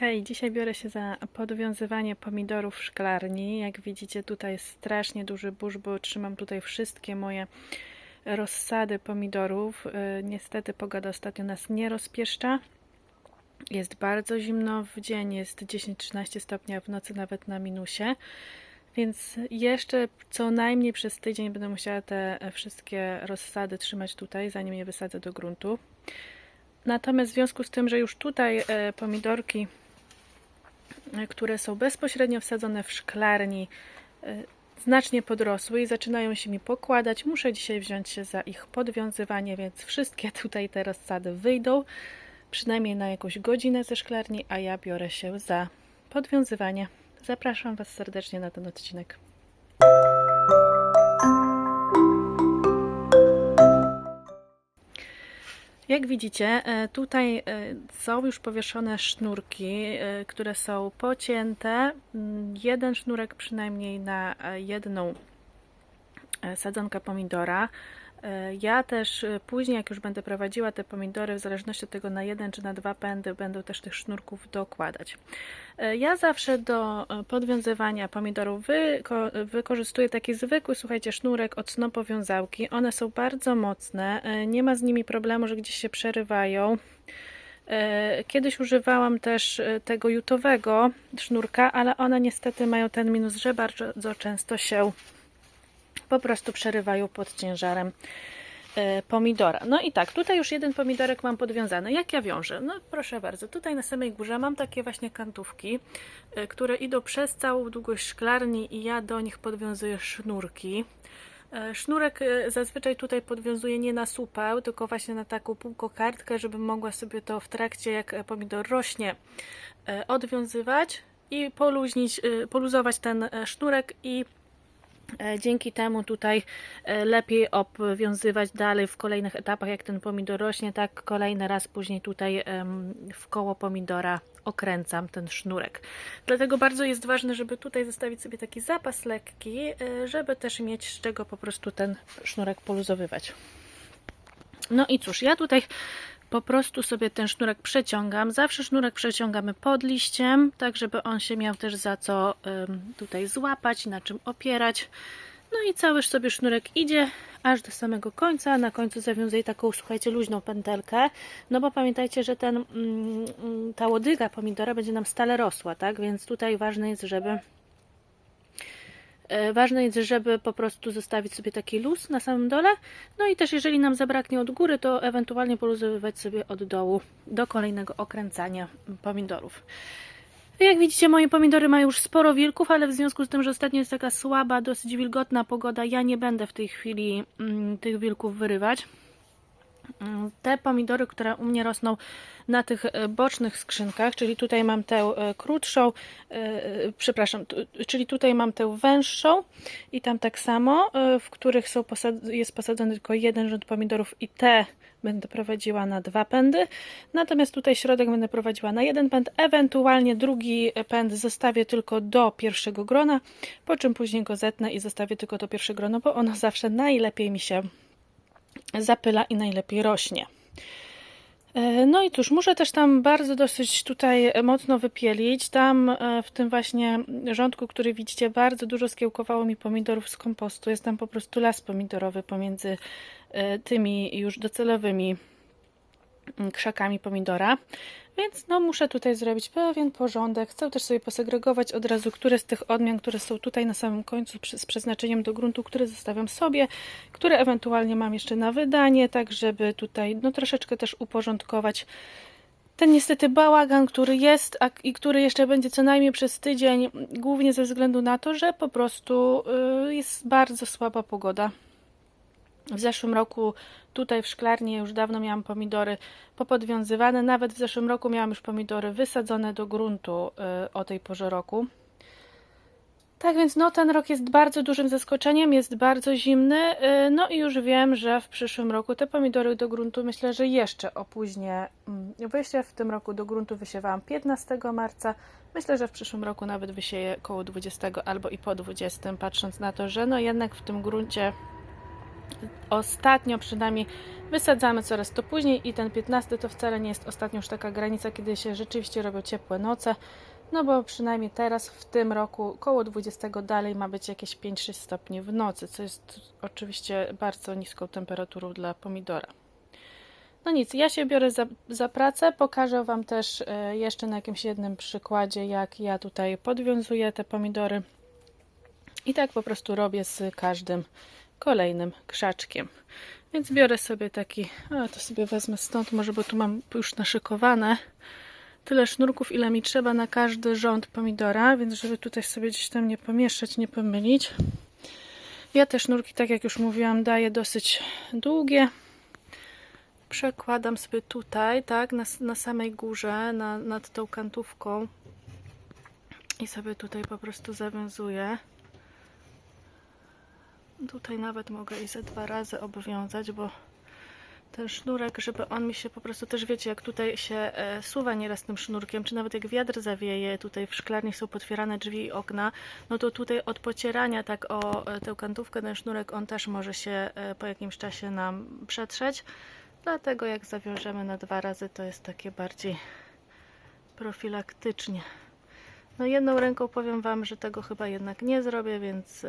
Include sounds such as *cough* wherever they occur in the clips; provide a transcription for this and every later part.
Hej, dzisiaj biorę się za podwiązywanie pomidorów w szklarni. Jak widzicie, tutaj jest strasznie duży burz, bo trzymam tutaj wszystkie moje rozsady pomidorów. Yy, Niestety pogoda ostatnio nas nie rozpieszcza. Jest bardzo zimno, w dzień jest 10-13 stopni, a w nocy nawet na minusie. Więc jeszcze co najmniej przez tydzień będę musiała te wszystkie rozsady trzymać tutaj, zanim je wysadzę do gruntu. Natomiast w związku z tym, że już tutaj e, pomidorki, które są bezpośrednio wsadzone w szklarni, e, znacznie podrosły i zaczynają się mi pokładać, muszę dzisiaj wziąć się za ich podwiązywanie, więc wszystkie *laughs* tutaj te rozsady wyjdą, przynajmniej na jakąś godzinę ze szklarni, a ja biorę się za podwiązywanie. Zapraszam Was serdecznie na ten odcinek. Jak widzicie, e, tutaj e, są już powieszone sznurki, e, które są pocięte. Mm, Jeden sznurek przynajmniej na jedną sadzonkę pomidora. E, Ja też e, później, jak już będę prowadziła te pomidory, w zależności od tego na jeden czy na dwa pędy, będę też tych sznurków dokładać. E, Ja zawsze do podwiązywania pomidorów wyko wykorzystuję taki zwykły, słuchajcie, sznurek od snopowiązałki. One są bardzo mocne, nie ma z nimi problemu, że gdzieś się przerywają. Kiedyś używałam też tego jutowego sznurka, ale one niestety mają ten minus, że bardzo często się po prostu przerywają pod ciężarem e, pomidora. No i tak, tutaj już jeden pomidorek mam podwiązany. Jak ja wiążę? No proszę bardzo, tutaj na samej górze mam takie właśnie kantówki, e, które idą przez całą długość szklarni i ja do nich podwiązuję sznurki. E, Sznurek zazwyczaj tutaj podwiązuję nie na supeł, tylko właśnie na taką półkokardkę, żebym mogła sobie to w trakcie, jak pomidor rośnie, odwiązywać i poluźnić, poluzować ten sznurek i Dzięki temu tutaj e, lepiej obwiązywać dalej w kolejnych etapach, jak ten pomidor rośnie, tak kolejny raz później tutaj w koło pomidora okręcam ten sznurek. Dlatego bardzo jest ważne, żeby tutaj zostawić sobie taki zapas lekki, e, żeby też mieć z czego po prostu ten sznurek poluzowywać. No i cóż, ja tutaj po prostu sobie ten sznurek przeciągam. Zawsze sznurek przeciągamy pod liściem, tak żeby on się miał też za co tutaj złapać, na czym opierać. No i cały sobie sznurek idzie aż do samego końca. Na końcu zawiązuję taką, słuchajcie, luźną pętelkę. No bo pamiętajcie, że ten, mm, mm, ta łodyga pomidora będzie nam stale rosła, tak? Więc tutaj ważne jest, żeby Ważne jest, żeby po prostu zostawić sobie taki luz na samym dole. No i też jeżeli nam zabraknie od góry, to ewentualnie poluzowywać sobie od dołu do kolejnego okręcania pomidorów. Jak widzicie, moje pomidory mają już sporo wilków, ale w związku z tym, że ostatnio jest taka słaba, dosyć wilgotna pogoda, ja nie będę w tej chwili mm, tych wilków wyrywać. Mm, Te pomidory, które u mnie rosną na tych e, bocznych skrzynkach, czyli tutaj mam tę e, krótszą, e, przepraszam, czyli tutaj mam tę węższą i tam tak samo, w których są jest posadzony tylko jeden rząd pomidorów i te będę prowadziła na dwa pędy, natomiast tutaj środek będę prowadziła na jeden pęd, ewentualnie drugi pęd zostawię tylko do pierwszego grona, po czym później go zetnę i zostawię tylko to pierwsze grono, bo ono zawsze najlepiej mi się zapyla i najlepiej rośnie. E, No i cóż, muszę też tam bardzo dosyć tutaj mocno wypielić. Tam e, w tym właśnie rządku, który widzicie, bardzo dużo skiełkowało mi pomidorów z kompostu. Jest tam po prostu las pomidorowy pomiędzy e, tymi już docelowymi krzakami pomidora. Więc no muszę tutaj zrobić pewien porządek. Chcę też sobie posegregować od razu, które z tych odmian, które są tutaj na samym końcu z przeznaczeniem do gruntu, które zostawiam sobie, które ewentualnie mam jeszcze na wydanie, tak żeby tutaj no troszeczkę też uporządkować ten niestety bałagan, który jest a, i który jeszcze będzie co najmniej przez tydzień, głównie ze względu na to, że po prostu y, jest bardzo słaba pogoda. W zeszłym roku tutaj w szklarni już dawno miałam pomidory popodwiązywane. Nawet w zeszłym roku miałam już pomidory wysadzone do gruntu y, o tej porze roku. Tak więc no ten rok jest bardzo dużym zaskoczeniem, jest bardzo zimny. y, No i już wiem, że w przyszłym roku te pomidory do gruntu myślę, że jeszcze opóźnię mm, wyjście. W tym roku do gruntu wysiewałam 15 marca. Myślę, że w przyszłym roku nawet wysieję koło 20 albo i po 20, patrząc na to, że no jednak w tym gruncie ostatnio przynajmniej wysadzamy coraz to później i ten 15 to wcale nie jest ostatnio już taka granica, kiedy się rzeczywiście robią ciepłe noce, no bo przynajmniej teraz w tym roku koło 20 dalej ma być jakieś 5-6 stopni w nocy, co jest oczywiście bardzo niską temperaturą dla pomidora. No nic, ja się biorę za, za pracę. Pokażę Wam też e, jeszcze na jakimś jednym przykładzie, jak ja tutaj podwiązuję te pomidory. I tak po prostu robię z każdym kolejnym krzaczkiem. Więc biorę sobie taki, a to sobie wezmę stąd, może bo tu mam już naszykowane tyle sznurków, ile mi trzeba na każdy rząd pomidora, więc żeby tutaj sobie gdzieś tam nie pomieszać, nie pomylić. Ja te sznurki, tak jak już mówiłam, daję dosyć długie. Przekładam sobie tutaj, tak, na, na samej górze, na, nad tą kantówką i sobie tutaj po prostu zawiązuję. Tutaj nawet mogę i ze dwa razy obwiązać, bo ten sznurek, żeby on mi się po prostu też wiecie, jak tutaj się e, suwa nieraz tym sznurkiem, czy nawet jak wiatr zawieje, tutaj w szklarni są potwierane drzwi i okna, no to tutaj od pocierania tak o e, tę kantówkę, ten sznurek, on też może się e, po jakimś czasie nam przetrzeć. Dlatego jak zawiążemy na dwa razy, to jest takie bardziej profilaktycznie. No jedną ręką powiem Wam, że tego chyba jednak nie zrobię, więc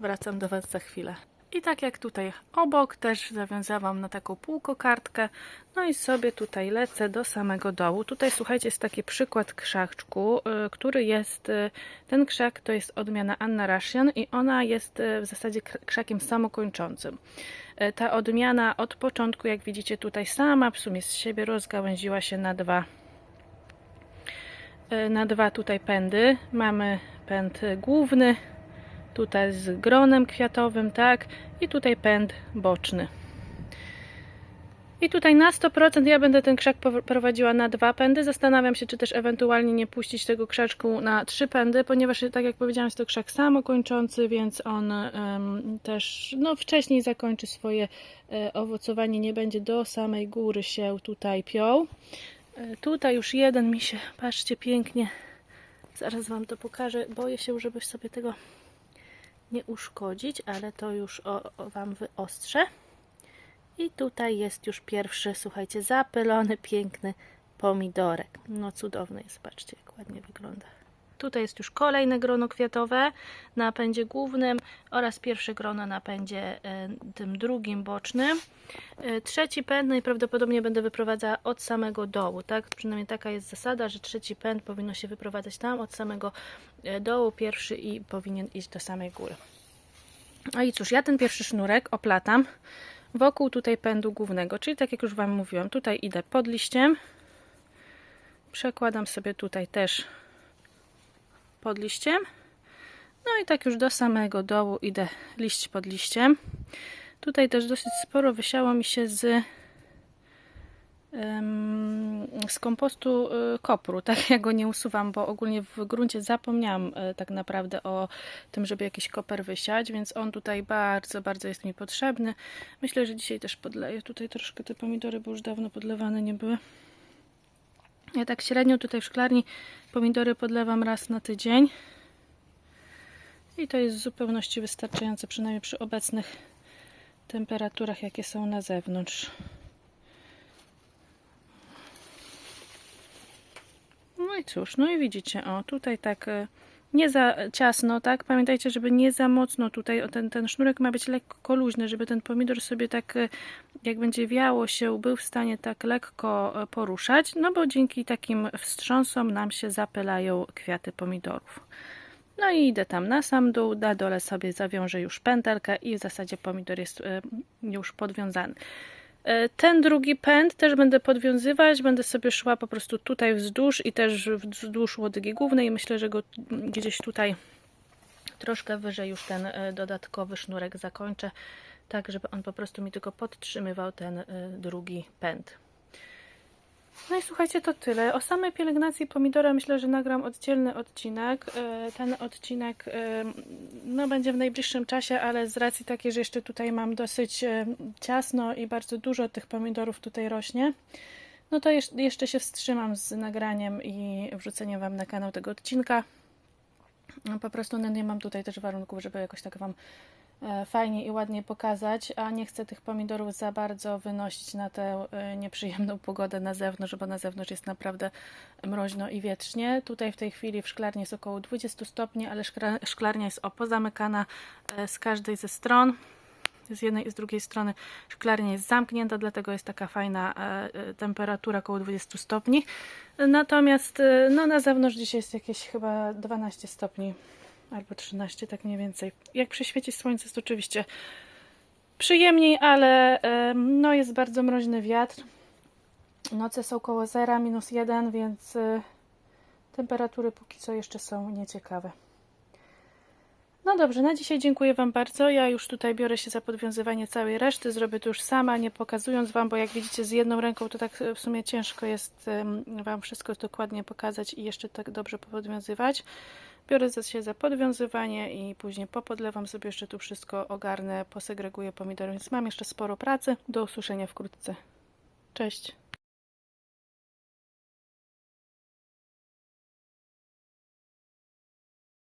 wracam do Was za chwilę. I tak jak tutaj obok też zawiązałam na taką półkokardkę, no i sobie tutaj lecę do samego dołu. Tutaj słuchajcie, jest taki przykład krzaczku, y, który jest, y, ten krzak to jest odmiana Anna Russian i ona jest y, w zasadzie krzakiem samokończącym. Ta odmiana od początku, jak widzicie tutaj sama w sumie z siebie rozgałęziła się na dwa na dwa tutaj pędy. Mamy pęd główny, tutaj z gronem kwiatowym, tak, i tutaj pęd boczny. I tutaj na 100% ja będę ten krzak prowadziła na dwa pędy. Zastanawiam się, czy też ewentualnie nie puścić tego krzaczku na trzy pędy, ponieważ tak jak powiedziałam, jest to krzak samokończący, więc on um, też no, wcześniej zakończy swoje e, owocowanie, nie będzie do samej góry się tutaj piął. E, tutaj już jeden mi się, patrzcie pięknie, zaraz Wam to pokażę, boję się, żebyś sobie tego nie uszkodzić, ale to już o, o Wam wyostrzę. I tutaj jest już pierwszy, słuchajcie, zapylony, piękny pomidorek. No cudowny jest, patrzcie jak ładnie wygląda. Tutaj jest już kolejne grono kwiatowe na pędzie głównym oraz pierwsze grono na pędzie e, tym drugim bocznym. E, trzeci pęd najprawdopodobniej będę wyprowadzała od samego dołu, tak? Przynajmniej taka jest zasada, że trzeci pęd powinno się wyprowadzać tam od samego e, dołu, pierwszy i powinien iść do samej góry. No i cóż, ja ten pierwszy sznurek oplatam wokół tutaj pędu głównego, czyli tak jak już Wam mówiłam, tutaj idę pod liściem, przekładam sobie tutaj też pod liściem. No i tak już do samego dołu idę liść pod liściem. Tutaj też dosyć sporo wysiało mi się z z kompostu y, kopru, tak ja go nie usuwam, bo ogólnie w gruncie zapomniałam y, tak naprawdę o tym, żeby jakiś koper wysiać, więc on tutaj bardzo, bardzo jest mi potrzebny. Myślę, że dzisiaj też podleję tutaj troszkę te pomidory, bo już dawno podlewane nie były. Ja tak średnio tutaj w szklarni pomidory podlewam raz na tydzień. I to jest w zupełności wystarczające, przynajmniej przy obecnych temperaturach, jakie są na zewnątrz. No i cóż, no i widzicie, o tutaj tak e, nie za ciasno, tak? Pamiętajcie, żeby nie za mocno tutaj, ten, ten sznurek ma być lekko luźny, żeby ten pomidor sobie tak, e, jak będzie wiało się, był w stanie tak lekko e, poruszać, no bo dzięki takim wstrząsom nam się zapylają kwiaty pomidorów. No i idę tam na sam dół, na dole sobie zawiążę już pętelkę i w zasadzie pomidor jest e, już podwiązany. E, ten drugi pęd też będę podwiązywać, będę sobie szła po prostu tutaj wzdłuż i też wzdłuż łodygi głównej. Myślę, że go gdzieś tutaj troszkę wyżej już ten e, dodatkowy sznurek zakończę, tak żeby on po prostu mi tylko podtrzymywał ten e, drugi pęd. No i słuchajcie, to tyle. O samej pielęgnacji pomidora myślę, że nagram oddzielny odcinek. Ten odcinek no, będzie w najbliższym czasie, ale z racji takiej, że jeszcze tutaj mam dosyć ciasno i bardzo dużo tych pomidorów tutaj rośnie, no to jeszcze się wstrzymam z nagraniem i wrzuceniem Wam na kanał tego odcinka. Po prostu no, nie mam tutaj też warunków, żeby jakoś tak Wam e, fajnie i ładnie pokazać, a nie chcę tych pomidorów za bardzo wynosić na tę e, nieprzyjemną pogodę na zewnątrz, bo na zewnątrz jest naprawdę mroźno i wietrznie. Tutaj w tej chwili w szklarni jest około 20 stopni, ale szklarnia jest opozamykana e, z każdej ze stron. Z jednej i z drugiej strony szklarnia jest zamknięta, dlatego jest taka fajna e, e, temperatura około 20 stopni. Natomiast e, no, na zewnątrz dzisiaj jest jakieś chyba 12 stopni albo 13, tak mniej więcej. Jak przyświeci słońce, jest oczywiście przyjemniej, ale no, jest bardzo mroźny wiatr. Noce są koło zera, minus 1, więc e, temperatury póki co jeszcze są nieciekawe. No dobrze, na dzisiaj dziękuję Wam bardzo. Ja już tutaj biorę się za podwiązywanie całej reszty. Zrobię to już sama, nie pokazując Wam, bo jak widzicie z jedną ręką to tak e, w sumie ciężko jest Wam wszystko dokładnie pokazać i jeszcze tak dobrze podwiązywać. Biorę się za podwiązywanie i później popodlewam sobie jeszcze tu wszystko, ogarnę, posegreguję pomidory, więc mam jeszcze sporo pracy. Do usłyszenia wkrótce. Cześć!